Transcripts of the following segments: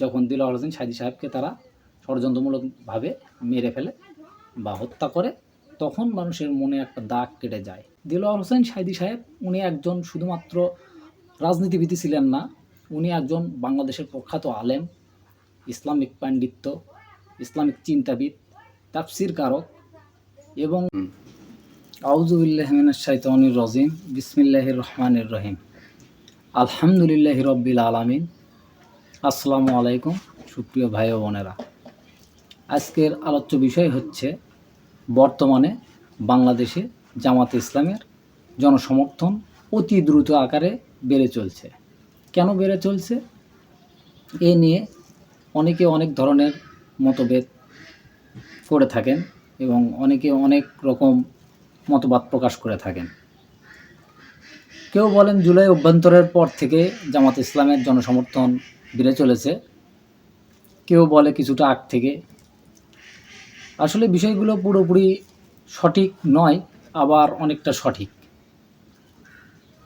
যখন দিলওয়ার হোসেন সাইদি সাহেবকে তারা ষড়যন্ত্রমূলকভাবে মেরে ফেলে বা হত্যা করে তখন মানুষের মনে একটা দাগ কেটে যায়। দিলওয়ার হোসেন সাইদি সাহেব উনি একজন শুধুমাত্র রাজনীতিবিদ ছিলেন না উনি একজন বাংলাদেশের প্রখ্যাত আলেম ইসলামিক পাণ্ডিত্য ইসলামিক চিন্তাবিদ তাফসির কারক এবং আউজুবিল্লাহমিনার শাইতানির রজিম। বিসমিল্লাহির রহমানির রহিম। আলহামদুলিল্লাহ রব্বিল আলামিন। আসসালামু আলাইকুম, সুপ্রিয় ভাই ও বোনেরা। আজকের আলোচ্য বিষয় হচ্ছে বর্তমানে বাংলাদেশে জামাতে ইসলামের জনসমর্থন অতি দ্রুত আকারে বেড়ে চলছে। কেন বেড়ে চলছে? এ নিয়ে অনেকে অনেক ধরনের মতভেদ করে থাকেন এবং অনেকে অনেক রকম মতবাদ প্রকাশ করে থাকেন। কেউ বলেন জুলাই অভ্যন্তরের পর থেকে জামাত ইসলামের জনসমর্থন বেড়ে চলেছে। কেউ বলে কিছুটা আগ থেকে। আসলে বিষয়গুলো পুরোপুরি সঠিক নয়, আবার অনেকটা সঠিক।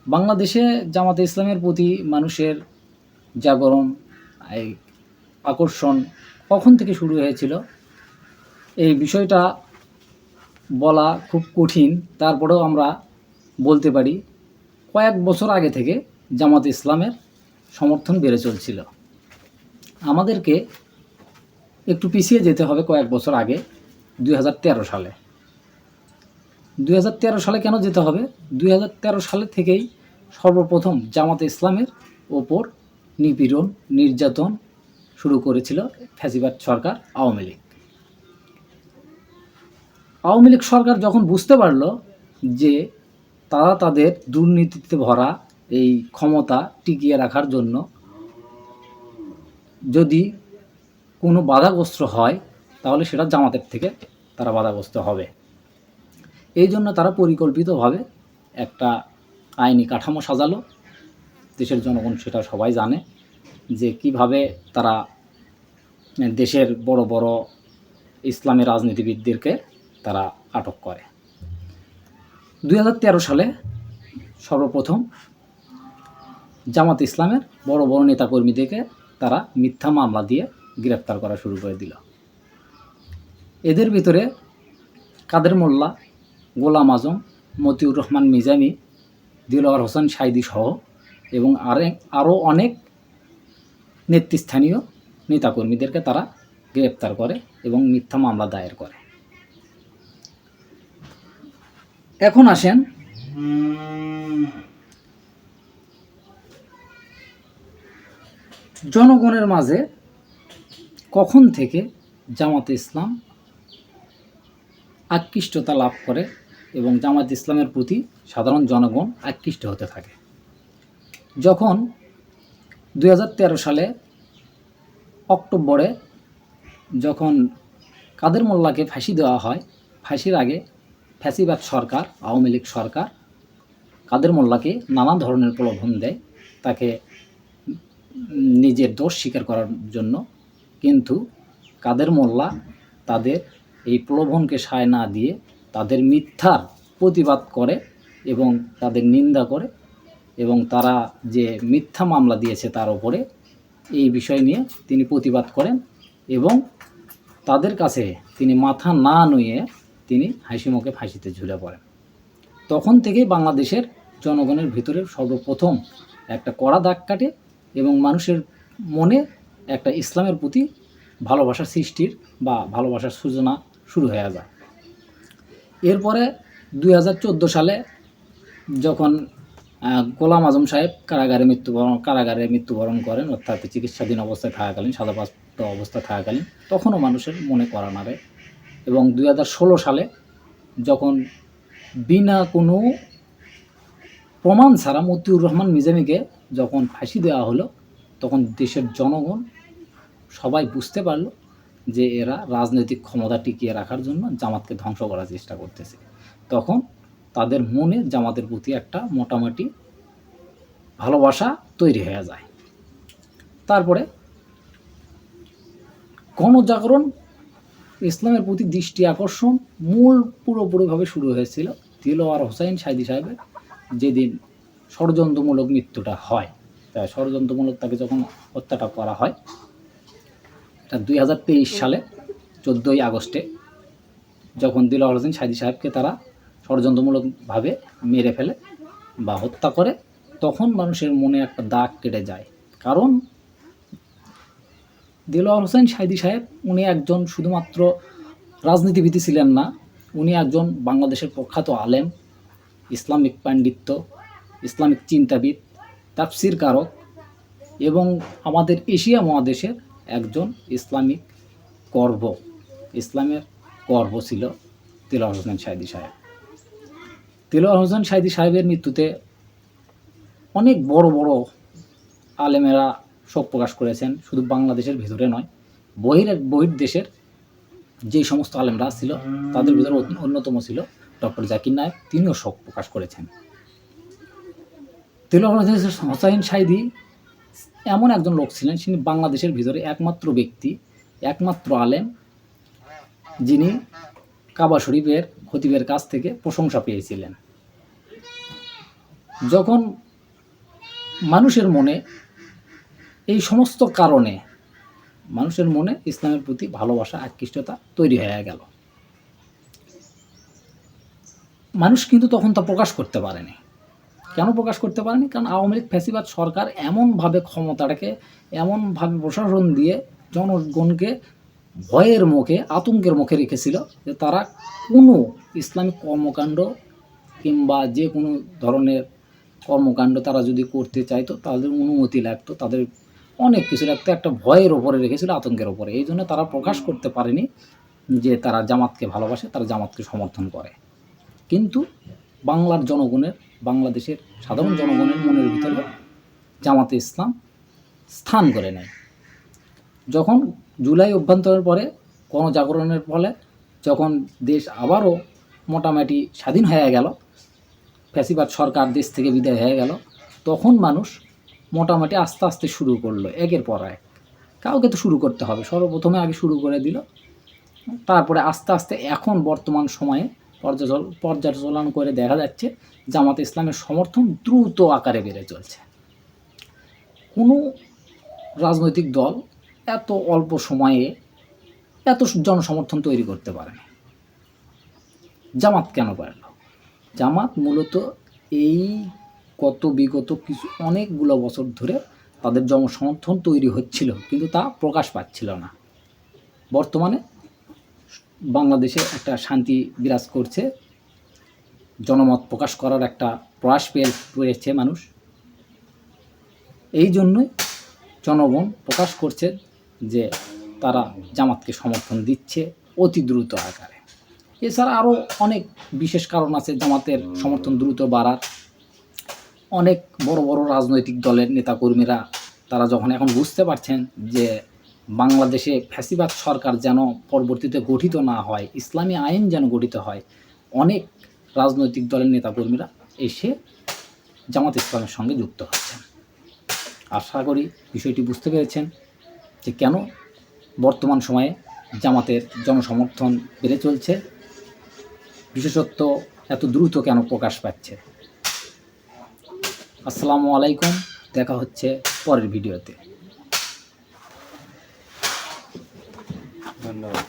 বাংলাদেশে জামাতে ইসলামের প্রতি মানুষের জাগরণ আকর্ষণ কখন থেকে শুরু হয়েছিল? এই বিষয়টা বলা খুব কঠিন, তারপরেও আমরা বলতে পারি কয়েক বছর আগে থেকে জামাত ইসলামের সমর্থন বেড়ে চলছিল। আমাদেরকে একটু পিছিয়ে যেতে হবে কয়েক বছর আগে, দুই হাজার তেরো সালে। দুই হাজার তেরো সালে কেন যেতে হবে? দুই সালে থেকেই সর্বপ্রথম জামাতে ইসলামের ওপর নিপীড়ন, নির্যাতন শুরু করেছিল ফ্যাসিবাদ সরকার, আওয়ামী লীগ। আওয়ামী লীগ সরকার যখন বুঝতে পারল যে তারা তাদের দুর্নীতিতে ভরা এই ক্ষমতা টিকিয়ে রাখার জন্য যদি কোনো বাধাগ্রস্ত হয়, তাহলে সেটা জামাতের থেকে তারা বাধাগ্রস্ত হবে। এই জন্য তারা পরিকল্পিতভাবে একটা আইনি কাঠামো সাজালো। দেশের জনগণ সেটা সবাই জানে যে কীভাবে তারা দেশের বড় বড় ইসলামী রাজনীতিবিদদেরকে তারা আটক করে। দু হাজার তেরো সালে সর্বপ্রথম জামাত ইসলামের বড় বড় নেতাকর্মীদেরকে তারা মিথ্যা মামলা দিয়ে গ্রেপ্তার করা শুরু করে দিল। এদের ভিতরে কাদের মোল্লা, গোলাম আজম, মতিউর রহমান মিজামি, দিলওয়ার হোসেন সাইদি সহ এবং আরে আরও অনেক নেতৃস্থানীয় নেতাকর্মীদেরকে তারা গ্রেপ্তার করে এবং মিথ্যা মামলা দায়ের করে। এখন আসেন। জনগণের মাঝে কখন থেকে জামাতে ইসলাম আকৃষ্টতা লাভ করে এবং জামাত ইসলামের প্রতি সাধারণ জনগণ আকৃষ্ট হতে থাকে? যখন দু হাজার তেরো সালে অক্টোবরে যখন কাদের মোল্লাকে ফাঁসি দেওয়া হয়, ফাঁসির আগে ফ্যাসিবাদ সরকার, আওয়ামী লীগ সরকার কাদের মোল্লাকে নানা ধরনের প্রলোভন দেয়, তাকে নিজের দোষ স্বীকার করার জন্য। কিন্তু কাদের মোল্লা তাদের এই প্রলোভনকে সায় না দিয়ে তাদের মিথ্যার প্রতিবাদ করে এবং তাদের নিন্দা করে এবং তারা যে মিথ্যা মামলা দিয়েছে তার ওপরে এই বিষয় নিয়ে তিনি প্রতিবাদ করেন এবং তাদের কাছে তিনি মাথা না নুয়ে তিনি হাসিমুখে ফাঁসিতে ঝুলে পড়েন। তখন থেকেই বাংলাদেশের জনগণের ভিতরে সর্বপ্রথম একটা কড়া দাগ কাটে এবং মানুষের মনে একটা ইসলামের প্রতি ভালোবাসার সৃষ্টির বা ভালোবাসার সূচনা শুরু হয়ে যায়। এরপরে দু হাজার চোদ্দ সালে যখন গোলাম আজম সাহেব কারাগারে মৃত্যুবরণ কারাগারে মৃত্যুবরণ করেন, অর্থাৎ চিকিৎসাধীন অবস্থায় থাকাকালীন সাদাপ্রাপ্ত অবস্থা থাকাকালীন, তখনও মানুষের মনে করা নাড়ে। এবং দু হাজার ষোলো সালে যখন বিনা কোনো প্রমাণ ছাড়া মতিউর রহমান মিজামিকে যখন ফাঁসি দেওয়া হলো, তখন দেশের জনগণ সবাই বুঝতে পারল যে এরা রাজনৈতিক ক্ষমতা টিকিয়ে রাখার জন্য জামাতকে ধ্বংস করার চেষ্টা করতেছে। তখন তাদের মনে জামাতের প্রতি একটা মোটামুটি ভালোবাসা তৈরি হয়ে যায়। তারপরে গণজাগরণ ইসলামের প্রতি দৃষ্টি আকর্ষণ মূল পুরোপুরিভাবে শুরু হয়েছিল দিলওয়ার হোসাইন সাইদি সাহেবের যেদিন ষড়যন্ত্রমূলক মৃত্যুটা হয়। তা ষড়যন্ত্রমূলক তাকে যখন হত্যাটা করা হয় এটা দুই হাজার তেইশ সালে চোদ্দোই আগস্টে যখন দিলওয়ার হোসেন সাইদি সাহেবকে তারা ষড়যন্ত্রমূলকভাবে মেরে ফেলে বা হত্যা করে, তখন মানুষের মনে একটা দাগ কেটে যায়। কারণ দিলওয়ার হোসেন সাইদি সাহেব, উনি একজন শুধুমাত্র রাজনীতিবিদ ছিলেন না, উনি একজন বাংলাদেশের প্রখ্যাত আলেম, ইসলামিক পাণ্ডিত্য ইসলামিক চিন্তাবিদ, তাফসির কারক এবং আমাদের এশিয়া মহাদেশের একজন ইসলামিক গর্ব, ইসলামের গর্ব ছিল তিলওয়ার হোসেন সাইদি সাহেব। তিলওয়ার হোসেন সাইদি সাহেবের মৃত্যুতে অনেক বড় বড় আলেমেরা শোক প্রকাশ করেছেন, শুধু বাংলাদেশের ভিতরে নয় বহির বহির দেশের যে সমস্ত আলেমরা ছিল, তাদের ভিতরে অন্যতম ছিল ডক্টর জাকির নায়েক। তিনিও শোক প্রকাশ করেছেন। তিলওয়ার হোসাইন সাইদি এমন একজন লোক ছিলেন তিনি বাংলাদেশের ভিতরে একমাত্র ব্যক্তি, একমাত্র আলেম, যিনি কাবা শরীফের খতিবের কাছ থেকে প্রশংসা পেয়েছিলেন। যখন মানুষের মনে এই সমস্ত কারণে মানুষের মনে ইসলামের প্রতি ভালোবাসা, আকৃষ্টতা তৈরি হয়ে গেল। মানুষ কিন্তু তখন তা প্রকাশ করতে পারেনি। কেন প্রকাশ করতে পারেনি? কারণ আওয়ামী লীগ, ফ্যাসিবাদ সরকার এমনভাবে ক্ষমতাটাকে, এমনভাবে প্রশাসন দিয়ে জনগণকে ভয়ের মুখে, আতঙ্কের মুখে রেখেছিল যে তারা কোনো ইসলামিক কর্মকাণ্ড কিংবা যে কোনো ধরনের কর্মকাণ্ড তারা যদি করতে চাইতো, তাদের অনুমতি লাগতো, তাদের অনেক কিছু লাগতো একটা ভয়ের ওপরে রেখেছিল, আতঙ্কের ওপরে এই জন্য তারা প্রকাশ করতে পারেনি যে তারা জামাতকে ভালোবাসে, তারা জামাতকে সমর্থন করে। কিন্তু বাংলার জনগণের, বাংলাদেশের সাধারণ জনগণের মনের ভিতরে জামাতে ইসলাম স্থান করে নেয়। যখন জুলাই অভ্যন্তরের পরে, গণজাগরণের ফলে, যখন দেশ আবারও মোটামুটি স্বাধীন হয়ে গেল, ফ্যাসিবাদ সরকার দেশ থেকে বিদায় হয়ে গেল, তখন মানুষ মোটামুটি আস্তে আস্তে শুরু করল, একের পর এক। কাউকে তো শুরু করতে হবে, সর্বপ্রথমে আগে শুরু করে দিল। তারপরে আস্তে আস্তে এখন বর্তমান সময়ে পর্যাচল পর্যালোচনা করে দেখা যাচ্ছে, জামাত ইসলামের সমর্থন দ্রুত আকারে বেড়ে চলছে। কোনো রাজনৈতিক দল এত অল্প সময়ে এত জনসমর্থন তৈরি করতে পারেনি জামাত কেন পারল? জামাত মূলত এই কত বিগত কিছু অনেকগুলো বছর ধরে তাদের জনসমর্থন তৈরি হচ্ছিল, কিন্তু তা প্রকাশ পাচ্ছিল না। বর্তমানে বাংলাদেশে একটা শান্তি বিরাজ করছে, জনমত প্রকাশ করার একটা প্রয়াস পেয়ে পেয়েছে মানুষ। এই জন্যই জনগণ প্রকাশ করছে যে তারা জামাতকে সমর্থন দিচ্ছে অতি দ্রুত আকারে। এছাড়া আরও অনেক বিশেষ কারণ আছে জামাতের সমর্থন দ্রুত বাড়ার। অনেক বড় বড় রাজনৈতিক দলের নেতাকর্মীরা, তারা যখন এখন বুঝতে পারছেন যে বাংলাদেশে ফ্যাসিবাদ সরকার যেন পরবর্তীতে গঠিত না হয়, ইসলামী আইন যেন গঠিত হয়, অনেক রাজনৈতিক দলের নেতাকর্মীরা এসে জামাত ইসলামের সঙ্গে যুক্ত হচ্ছেন। আশা করি বিষয়টি বুঝতে পেরেছেন যে কেন বর্তমান সময়ে জামাতের জনসমর্থন বেড়ে চলছে। বিশেষত্ব এত দ্রুত কেন প্রকাশ পাচ্ছে? আসসালামু আলাইকুম। দেখা হচ্ছে পরের ভিডিওতে। ধন্যবাদ।